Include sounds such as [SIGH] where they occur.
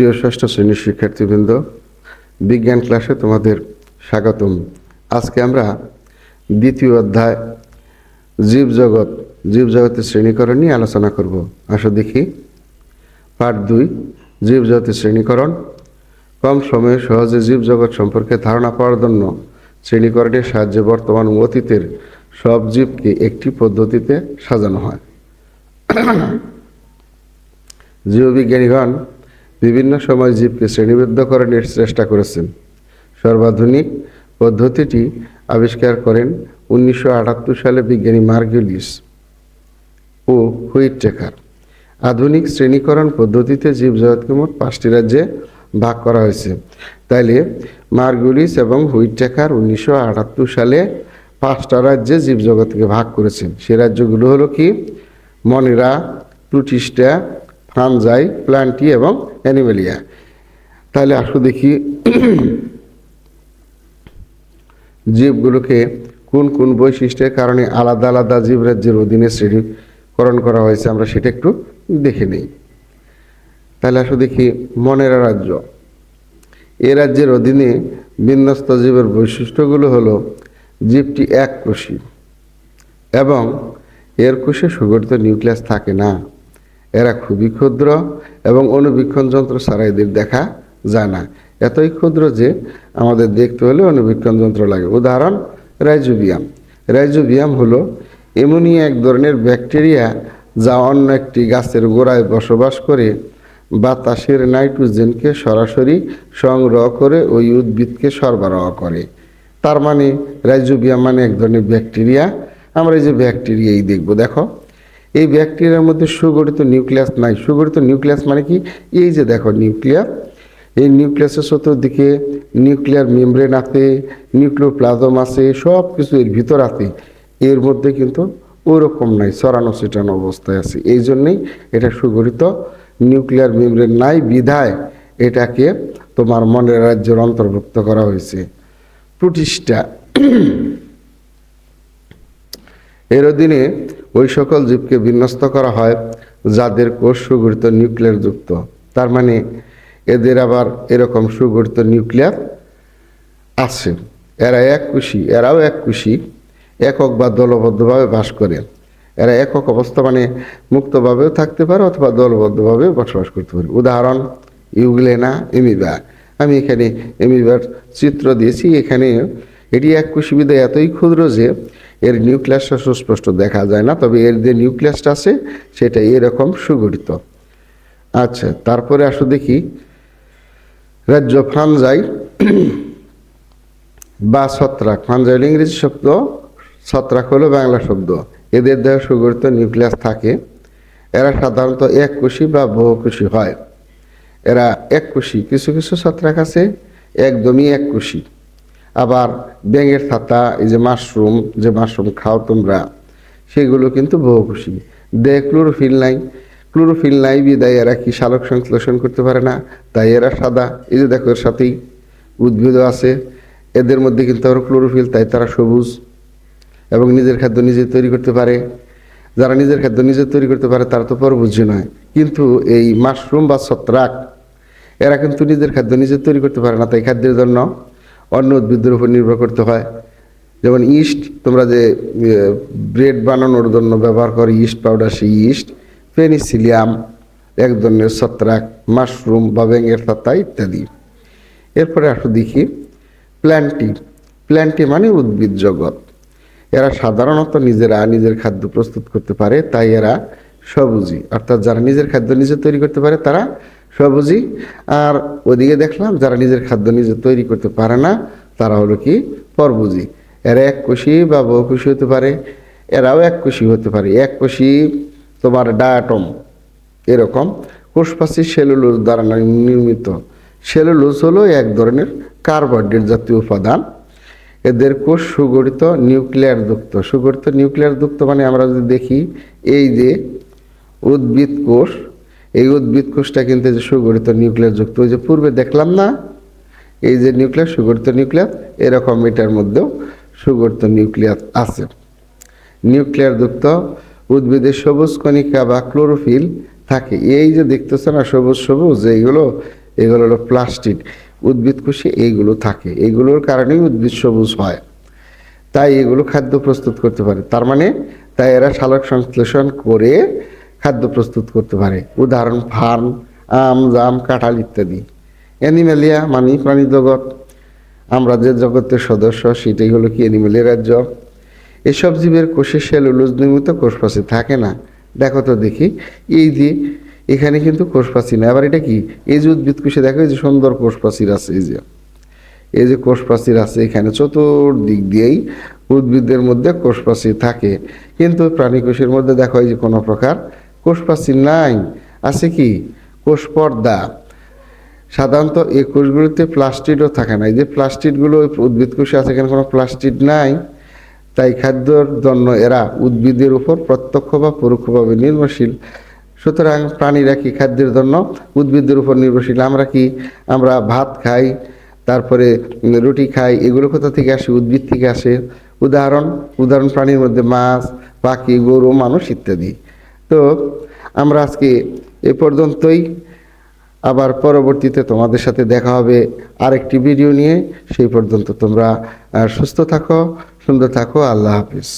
প্রিয় ষষ্ঠ শ্রেণির শিক্ষার্থীবৃন্দ, বিজ্ঞান ক্লাসে তোমাদের স্বাগতম। আজকে আমরা দ্বিতীয় অধ্যায়, জীবজগৎ, জীবজগতের শ্রেণীকরণ নিয়ে আলোচনা করব। আসো দেখি। পাঠ দুই, জীবজগতের শ্রেণীকরণ। কম সময়ে সহজে জীবজগৎ সম্পর্কে ধারণা পাওয়ার জন্য শ্রেণীকরণের সাহায্যে বর্তমান অতীতের সব জীবকে একটি পদ্ধতিতে সাজানো হয়। [CLEARS THROAT] জীববিজ্ঞানীগণ বিভিন্ন সময় জীবকে শ্রেণীবদ্ধ শ্রেণীবদ্ধকরণের চেষ্টা করেছেন। সর্বাধুনিক পদ্ধতিটি আবিষ্কার করেন উনিশশো আটাত্তর সালে বিজ্ঞানী মার্গুলিস ও হুইটটেকার। আধুনিক শ্রেণীকরণ পদ্ধতিতে জীবজগৎকে মোট পাঁচটি রাজ্যে ভাগ করা হয়েছে। তাইলে মার্গুলিস এবং হুইটটেকার উনিশশো সালে পাঁচটা রাজ্যে জীবজগৎকে ভাগ করেছেন। সে রাজ্যগুলো হলো কি? মনেরা প্লুটিস্টা ফানজাই প্লান্টি এবং অ্যানিমেলিয়া। তাহলে আসো দেখি [CLEARS THROAT] জীবগুলোকে কোন কোন বৈশিষ্ট্যের কারণে আলাদা আলাদা জীবরাজ্যের অধীনে শ্রেণীকরণ করা হয়েছে, আমরা সেটা একটু দেখে নিই। তাহলে আসো দেখি মনেরা রাজ্য। এ রাজ্যের অধীনে বিন্যস্ত জীবের বৈশিষ্ট্যগুলো হলো জীবটি এক কোষী এবং এর কোষে সুগঠিত নিউক্লিয়াস থাকে না। এরা খুবই ক্ষুদ্র এবং অনুবীক্ষণ যন্ত্র ছাড়া এদের দেখা যায় না। এতই ক্ষুদ্র যে আমাদের দেখতে হলে অনুবীক্ষণ যন্ত্র লাগে। উদাহরণ, রাইজোবিয়াম। রাইজোবিয়াম হলো এমনই এক ধরনের ব্যাকটেরিয়া যা অন্য একটি গাছের গোড়ায় বসবাস করে। বাতাসের নাইট্রোজেনকে সরাসরি সংগ্রহ করে ওই উদ্ভিদকে সরবরাহ করে। তার মানে রাইজোবিয়াম মানে এক ধরনের ব্যাকটেরিয়া। আমরা এই যে ব্যাকটেরিয়াই দেখব, দেখো। এই ব্যাকটেরিয়ার মধ্যে সুগঠিত নিউক্লিয়াস নাই। সুগঠিত নিউক্লিয়াস মানে কি? এই যে দেখো নিউক্লিয়ার এই নিউক্লিয়াসের চতুর্দিকে নিউক্লিয়ার মেমব্রেন আছে, নিউক্লিওপ্লাজম আছে সব কিছু এর ভিতর আছে। এর মধ্যে কিন্তু ওরকম নাই সরানো ছিটানো অবস্থায় আছে। এই জন্যেই এটা সুগঠিত নিউক্লিয়ার মেমব্রেন নাই, বিধায় এটাকে তোমার মনের রাজ্যের অন্তর্ভুক্ত করা হয়েছে। প্রতিষ্ঠা। এর অধীনে ওই সকল জীবকে বিন্যস্ত করা হয় যাদের কোষ সুগঠিত নিউক্লিয়ার যুক্ত। তার মানে এদের আবার এরকম সুগঠিত নিউক্লিয়ার আছে। এরা এক কুশি এরাও এক কুশি একক বা দলবদ্ধভাবে বাস করে। এরা একক অবস্থা মানে মুক্তভাবেও থাকতে পারে অথবা দলবদ্ধভাবে বসবাস করতে পারে। উদাহরণ, ইউগ্লেনা এমিবা আমি এখানে এমিবার চিত্র দিয়েছি। এখানে এটি এক বিদায় এতই ক্ষুদ্র যে এর নিউক্লিয়াসটা সুস্পষ্ট দেখা যায় না, তবে এর যে নিউক্লিয়াসটা আছে, সেটা এরকম সুগঠিত। আচ্ছা তারপরে আসো দেখি। রাজ্য ফ্রানজাই [CLEARS THROAT] বা ছত্রাক। ফ্রানজাই হলো ইংরেজি শব্দ, ছত্রাক হলো বাংলা শব্দ। এদের দেহে সুগঠিত নিউক্লিয়াস থাকে। এরা সাধারণত এক কোষী বা বহুকোষী হয়। এরা এক কোষী, কিছু কিছু ছত্রাক আছে, একদমই এক কোষী। আবার ব্যাঙের ছাতা, এই যে মাশরুম যে মাশরুম খাও তোমরা, সেগুলো কিন্তু বহুকোষী দেহে ক্লোরোফিল নাই। ক্লোরোফিল নাই বিদায়, এরা কি সালোক সংশ্লেষণ করতে পারে না? তাই এরা সাদা। এই যে দেখো এর সাথেই উদ্ভিদও আছে। এদের মধ্যে কিন্তু আবার ক্লোরোফিল, তাই তারা সবুজ। এবং নিজের খাদ্য নিজে তৈরি করতে পারে। যারা নিজের খাদ্য নিজে তৈরি করতে পারে, তারা তো পরবুঝি নয়। কিন্তু এই মাশরুম বা ছত্রাক, এরা কিন্তু নিজের খাদ্য নিজে তৈরি করতে পারে না তাই খাদ্যের জন্য অন্য উদ্ভিদের উপর নির্ভর করতে হয়। যেমন ইস্ট তোমরা যে ব্রেড বানানোর জন্য ব্যবহার করো ইস্ট পাউডার সেই ইস্ট পেনিসিলিয়াম এক ধরনের ছত্রাক মাশরুম বা ব্যাঙের পাতা ইত্যাদি। এরপরে আসো দেখি প্ল্যান্টি প্ল্যান্টি মানে উদ্ভিদ জগৎ। এরা সাধারণত নিজেরা নিজের খাদ্য প্রস্তুত করতে পারে, তাই এরা সবুজি অর্থাৎ যারা নিজের খাদ্য নিজে তৈরি করতে পারে, তারা সবুজি আর ওদিকে দেখলাম যারা নিজের খাদ্য নিজে তৈরি করতে পারে না, তারা হলো কি পরবুজি। এরা এক কোষী বা বহুকোষী হতে পারে, এরাও এক কোষী হতে পারে। এক কোষী তোমার ডায়াটম এরকম। কোষপাশি সেলুলোজ দ্বারা নির্মিত। সেলুলোজ হলো এক ধরনের কার্বোহাইড্রেট জাতীয় উপাদান। এদের কোষ সুগঠিত নিউক্লিয়ার যুক্ত সুগঠিত নিউক্লিয়ার যুক্ত মানে আমরা যদি দেখি, এই যে উদ্ভিদ কোষ এই উদ্ভিদ কোষটা কিন্তু যে সুগঠিত নিউক্লিয়ার যুক্ত, ওই যে পূর্বে দেখলাম না? এই যে নিউক্লিয়ার সুগঠিত নিউক্লিয়ার এরকম এটার মধ্যেও সুগঠিত নিউক্লিয়ার আছে। নিউক্লিয়ার যুক্ত উদ্ভিদের সবুজ কণিকা বা ক্লোরোফিল থাকে। এই যে দেখতেছে না, সবুজ সবুজ, এইগুলো, এগুলো হলো প্লাস্টিক উদ্ভিদ কোষে এইগুলো থাকে। এইগুলোর কারণেই উদ্ভিদ সবুজ হয়। তাই এগুলো খাদ্য প্রস্তুত করতে পারে। তার মানে তাই এরা সালক সংশ্লেষণ করে খাদ্য প্রস্তুত করতে পারে। উদাহরণ, ফার্ম, আম, জাম, কাঁঠাল ইত্যাদি। অ্যানিমেলিয়া মানে প্রাণী জগৎ। আমরা যে জগতের সদস্য, সেটাই হলো কি অ্যানিমেলের রাজ্য। এসব জীবের কোষে সেলুলোজ নির্মিত কোষপাশি থাকে না। দেখো তো দেখি। এই যে এখানে কিন্তু কোষপাশি না আবার এটা কি? এই যে উদ্ভিদ কোষে দেখো, এই যে সুন্দর কোষপাশির আছে, এই যে। এই যে কোষপ্রাচীর আছে, এখানে চতুর্দিক দিয়েই উদ্ভিদের মধ্যে কোষপ্রাচীর থাকে। কিন্তু প্রাণী কোষের মধ্যে দেখো, এই যে কোনো প্রকার কোষপ্রাচীর নাই। আছে কি? কোষ পর্দা। সাধারণত এই কোষগুলোতে প্লাস্টিডও থাকে না। এই যে প্লাস্টিডগুলো ওই উদ্ভিদ কোষে আছে, এখানে কোনো প্লাস্টিড নাই। তাই খাদ্যর জন্য এরা উদ্ভিদের উপর প্রত্যক্ষ বা পরোক্ষভাবে নির্ভরশীল। সুতরাং প্রাণীরা কি খাদ্যের জন্য উদ্ভিদের উপর নির্ভরশীল? আমরা কি আমরা ভাত খাই, তারপরে রুটি খাই, এগুলো কোথা থেকে আসে? উদ্ভিদ থেকে আসে। উদাহরণ উদাহরণ প্রাণীর মধ্যে মাছ, পাখি, গরু, মানুষ ইত্যাদি। তো আমরা আজকে এ পর্যন্তই। আবার পরবর্তীতে তোমাদের সাথে দেখা হবে আরেকটি ভিডিও নিয়ে। সেই পর্যন্ত তোমরা সুস্থ থাকো, সুন্দর থাকো, আল্লাহ হাফিজ।